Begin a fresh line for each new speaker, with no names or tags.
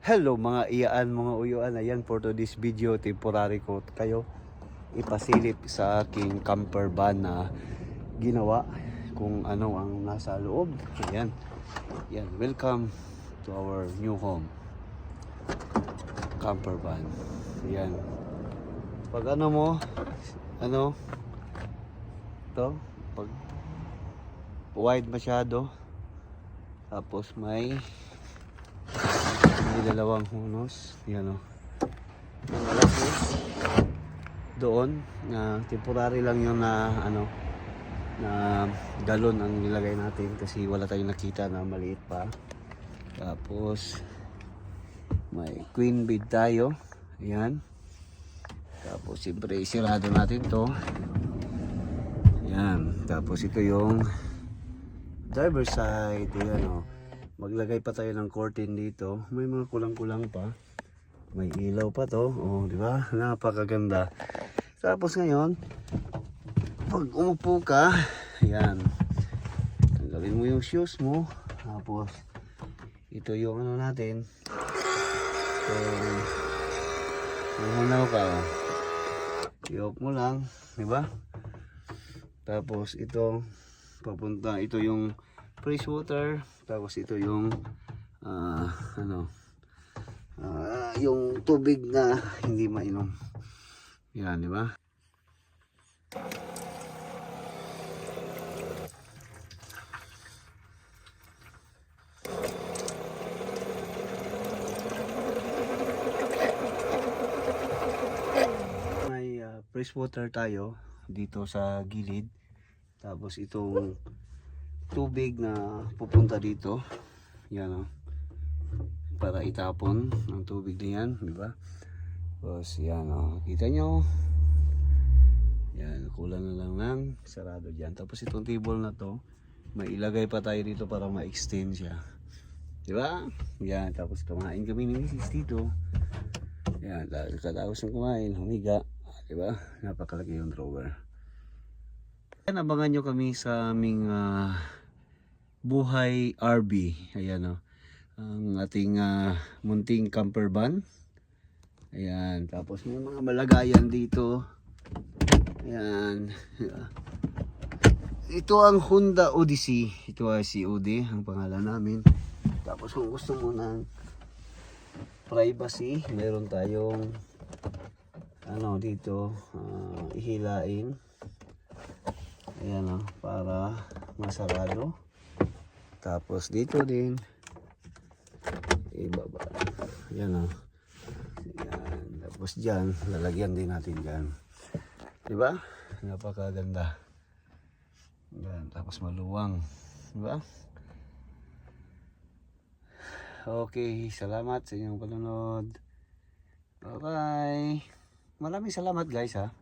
Hello mga iyaan, mga uyuan. Ayan for today's video, temporary ko kayo ipasilip sa aking camper van na ginawa kung ano ang nasa loob. Ayan. Ayan. Welcome to our new home. Camper van. Ayan. Pag ano mo, ano, to, pag wide masyado, tapos may dalawang hunos. Yan o. Ang malaki. Doon, na temporary lang yun na ano, na galon ang nilagay natin kasi wala tayong nakita na maliit pa. Tapos, may queen bed tayo. Ayan. Tapos, siyempre, isirado natin to. Ayan. Tapos, ito yung driver side. Ayan o maglagay pa tayo ng curtain dito. May mga kulang-kulang pa. May ilaw pa to. Oh, di ba? Napakaganda. Tapos ngayon, pag umupo ka, yan. Tanggalin mo yung shoes mo. Tapos, ito yung ano natin. So, umunaw ka. I-off mo lang. Di ba? Tapos, ito, papunta, ito yung fresh water. Tapos ito yung ah, ano ah, yung tubig na hindi mainom. Yan di ba? May ah, fresh water tayo dito sa gilid. Tapos itong tubig na pupunta dito. Yan o. Para itapon ng tubig na yan, di ba? Tapos yan o. Kita nyo? Yan, kulang na lang ng sarado dyan. Tapos itong table na to, may ilagay pa tayo dito para ma-extend siya. Di ba? Yan, tapos kumain kami ni Mrs. dito. Yan, katapos ng kumain, humiga. Di ba? Napakalaki yung drawer. Yan, abangan nyo kami sa aming ah, Buhay RB. Ayan o. Ang ating ah, munting camper van. Ayan. Tapos may mga malagayan dito. Ayan. Ito ang Honda Odyssey. Ito ay si Odi, ang pangalan namin. Tapos kung gusto mo ng privacy, meron tayong ano dito, ah, ihilain. Ayan o, para masarado. Tapos dito din. Ibaba. Yan o. Yan. Tapos dyan, lalagyan din natin dyan. Diba? Napakaganda. Yan. Tapos maluwang. Diba? Okay. Salamat sa inyong panonood. Bye-bye. Maraming salamat guys ha.